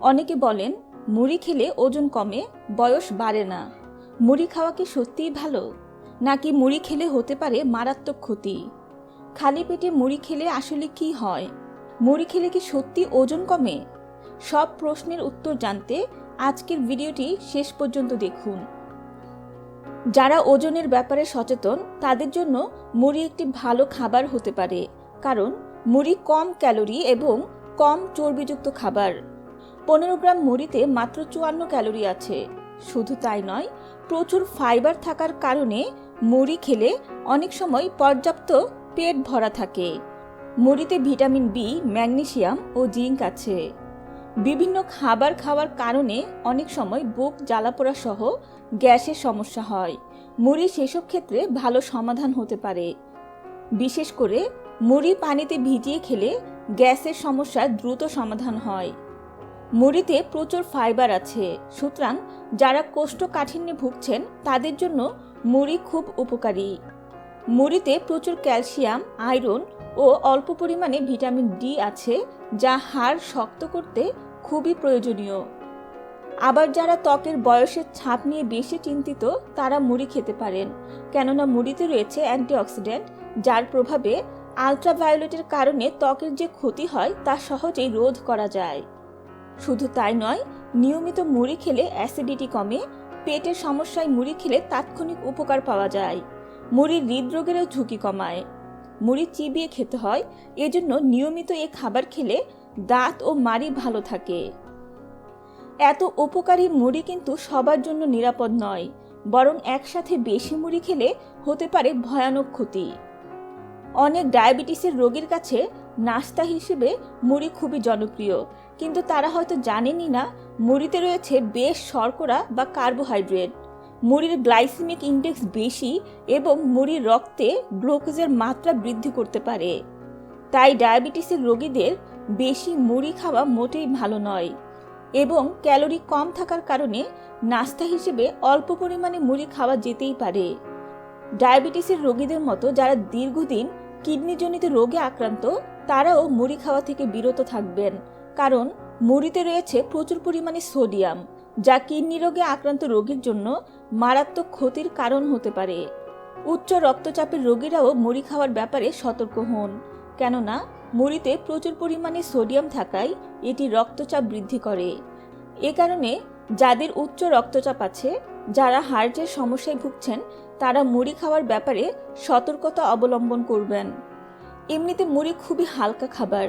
অনেকে বলেন, মুড়ি খেলে ওজন কমে, বয়স বাড়ে না। মুড়ি খাওয়া কি সত্যিই ভালো? নাকি মুড়ি খেলে হতে পারে মারাত্মক ক্ষতি? খালি পেটে মুড়ি খেলে আসলে কি হয়? মুড়ি খেলে কি সত্যি ওজন কমে? সব প্রশ্নের উত্তর জানতে আজকের ভিডিওটি শেষ পর্যন্ত দেখুন। যারা ওজনের ব্যাপারে সচেতন, তাদের জন্য মুড়ি একটি ভালো খাবার হতে পারে। কারণ, মুড়ি কম ক্যালোরি এবং কম চর্বিযুক্ত খাবার। পনেরো গ্রাম মুড়িতে মাত্র চুয়ান্ন ক্যালোরি আছে। শুধু তাই নয়, প্রচুর ফাইবার থাকার কারণে মুড়ি খেলে অনেক সময় পর্যাপ্ত পেট ভরা থাকে। মুড়িতে ভিটামিন বি, ম্যাগনেসিয়াম ও জিঙ্ক আছে। বিভিন্ন খাবার খাওয়ার কারণে অনেক সময় বুক জ্বালাপোড়া সহ গ্যাসের সমস্যা হয়। মুড়ি সেসব ক্ষেত্রে ভালো সমাধান হতে পারে। বিশেষ করে মুড়ি পানিতে ভিজিয়ে খেলে গ্যাসের সমস্যা দ্রুত সমাধান হয়। মুড়িতে প্রচুর ফাইবার আছে। সুতরাং যারা কোষ্ঠকাঠিন্যে ভুগছেন, তাদের জন্য মুড়ি খুব উপকারী। মুড়িতে প্রচুর ক্যালসিয়াম, আয়রন ও অল্প পরিমাণে ভিটামিন ডি আছে, যা হাড় শক্ত করতে খুবই প্রয়োজনীয়। আবার যারা ত্বকের বয়সের ছাপ নিয়ে বেশি চিন্তিত, তারা মুড়ি খেতে পারেন। কেননা মুড়িতে রয়েছে অ্যান্টিঅক্সিডেন্ট, যার প্রভাবে আলট্রাভায়োলেটের কারণে ত্বকের যে ক্ষতি হয়, তা সহজেই রোধ করা যায়। শুধু তাই নয়, নিয়মিত মুড়ি খেলে অ্যাসিডিটি কমে, পেটের সমস্যায় মুড়ি খেলে তাৎক্ষণিক উপকার পাওয়া যায়। মুড়ি হৃদরোগেরও ঝুঁকি কমায়। মুড়ি চিবিয়ে খেতে হয়, এজন্য নিয়মিত এ খাবার খেলে দাঁত ও মাড়ি ভালো থাকে। এত উপকারী মুড়ি কিন্তু সবার জন্য নিরাপদ নয়, বরং একসাথে বেশি মুড়ি খেলে হতে পারে ভয়ানক ক্ষতি। অনেক ডায়াবেটিসের রোগীর কাছে নাস্তা হিসেবে মুড়ি খুবই জনপ্রিয় কিন্তু তারা হয়তো জানেনই না, মুড়িতে রয়েছে বেশ শর্করা বা কার্বোহাইড্রেট। মুড়ির গ্লাইসেমিক ইন্ডেক্স বেশি এবং মুড়ির রক্তে গ্লুকোজের মাত্রা বৃদ্ধি করতে পারে। তাই ডায়াবেটিসের রোগীদের বেশি মুড়ি খাওয়া মোটেই ভালো নয় এবং ক্যালোরি কম থাকার কারণে নাস্তা হিসেবে অল্প পরিমাণে মুড়ি খাওয়া যেতেই পারে। ডায়াবেটিসের রোগীদের মতো যারা দীর্ঘদিন কিডনিজনিত রোগে আক্রান্ত, তারাও মুড়ি খাওয়া থেকে বিরত থাকবেন। কারণ মুড়িতে রয়েছে প্রচুর পরিমাণে সোডিয়াম, যা কিডনি রোগে আক্রান্ত রোগীর জন্য মারাত্মক ক্ষতির কারণ হতে পারে। উচ্চ রক্তচাপের রোগীরাও মুড়ি খাওয়ার ব্যাপারে সতর্ক হন, কেননা মুড়িতে প্রচুর পরিমাণে সোডিয়াম থাকায় এটি রক্তচাপ বৃদ্ধি করে। এ কারণে যাদের উচ্চ রক্তচাপ আছে, যারা হার্টের সমস্যায় ভুগছেন, তারা মুড়ি খাওয়ার ব্যাপারে সতর্কতা অবলম্বন করবেন। এমনিতে মুড়ি খুবই হালকা খাবার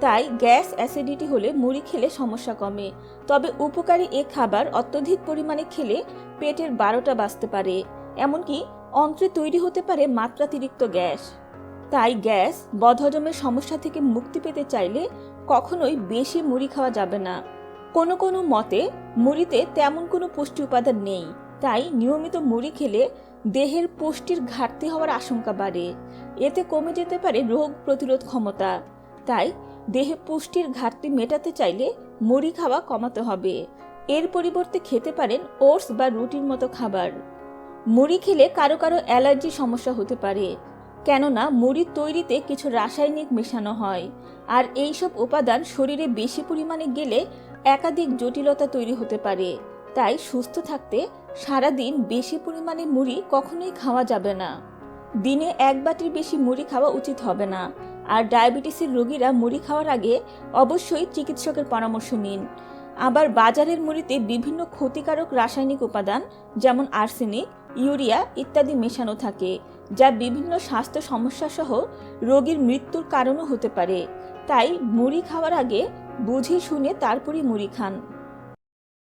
তাই গ্যাস অ্যাসিডিটি হলে মুড়ি খেলে সমস্যা কমে। তবে উপকারী এ খাবার অত্যধিক পরিমাণে খেলে পেটের বারোটা বাঁচতে পারে। এমনকি অন্ত্রে তৈরি হতে পারে মাত্রাতিরিক্ত গ্যাস। তাই গ্যাস বদহজমের সমস্যা থেকে মুক্তি পেতে চাইলে কখনোই বেশি মুড়ি খাওয়া যাবে না। কোনো কোনো মতে, মুড়িতে তেমন কোনো পুষ্টি উপাদান নেই। তাই নিয়মিত মুড়ি খেলে দেহের পুষ্টির ঘাটতি হওয়ার আশঙ্কা বাড়ে। এতে কমে যেতে পারে রোগ প্রতিরোধ ক্ষমতা। তাই দেহে পুষ্টির ঘাটতি মেটাতে চাইলে মুড়ি খাওয়া কমাতে হবে। এর পরিবর্তে খেতে পারেন ওটস বা রুটির মতো খাবার। মুড়ি খেলে কারও কারও অ্যালার্জি সমস্যা হতে পারে, কেননা মুড়ি তৈরিতে কিছু রাসায়নিক মেশানো হয়। আর এই সব উপাদান শরীরে বেশি পরিমাণে গেলে একাধিক জটিলতা তৈরি হতে পারে। তাই সুস্থ থাকতে সারাদিন বেশি পরিমাণে মুড়ি কখনোই খাওয়া যাবে না। দিনে এক বাটির বেশি মুড়ি খাওয়া উচিত হবে না। আর ডায়াবেটিসের রোগীরা মুড়ি খাওয়ার আগে অবশ্যই চিকিৎসকের পরামর্শ নিন। আবার বাজারের মুড়িতে বিভিন্ন ক্ষতিকারক রাসায়নিক উপাদান, যেমন আর্সেনিক, ইউরিয়া ইত্যাদি মেশানো থাকে, যা বিভিন্ন স্বাস্থ্য সমস্যা সহ রোগীর মৃত্যুর কারণও হতে পারে। তাই মুড়ি খাওয়ার আগে বুঝে শুনে তারপরই মুড়ি খান।